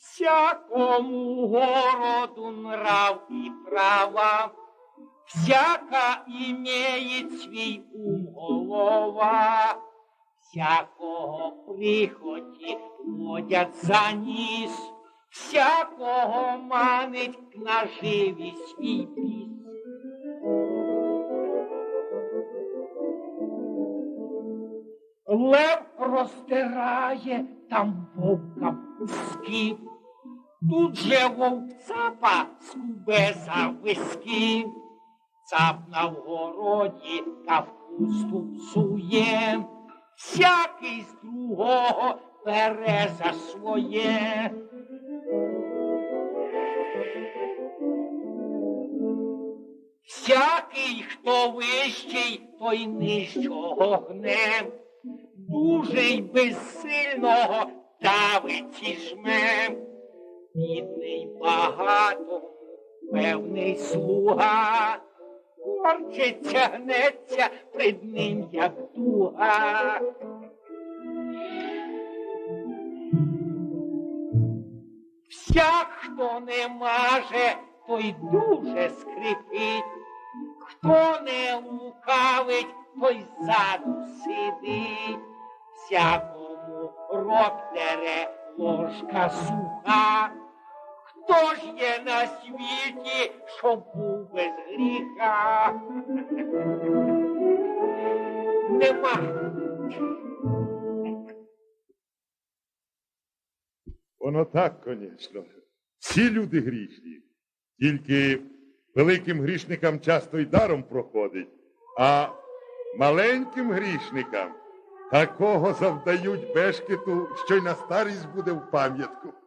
Всякому городу нрав и трава, Всяка имеет свій ум голова, Всякого прихоті водять за ніс, Всякого манить к наживі свій біс. Лев розтирає там вовка куски, Тут же вовк цапа скубе за виски, Цап на вгороді капусту псує, Всякий з другого бере за своє. Всякий, хто вищий, той нижчого гне, Дужий безсильного давить і жме. Бідний багато, певний слуга, Корчиться, гнеться пред ним, як дуга. Всяк, хто не маже, той дуже скрипить, хто не лукавить, той ззаду сидить, всякому рот ложка суха. Хто ж є на світі, що був без гріха? Нема. Воно так, звісно. Всі люди грішні. Тільки великим грішникам часто й даром проходить, а маленьким грішникам такого завдають бешкету, що й на старість буде в пам'ятку.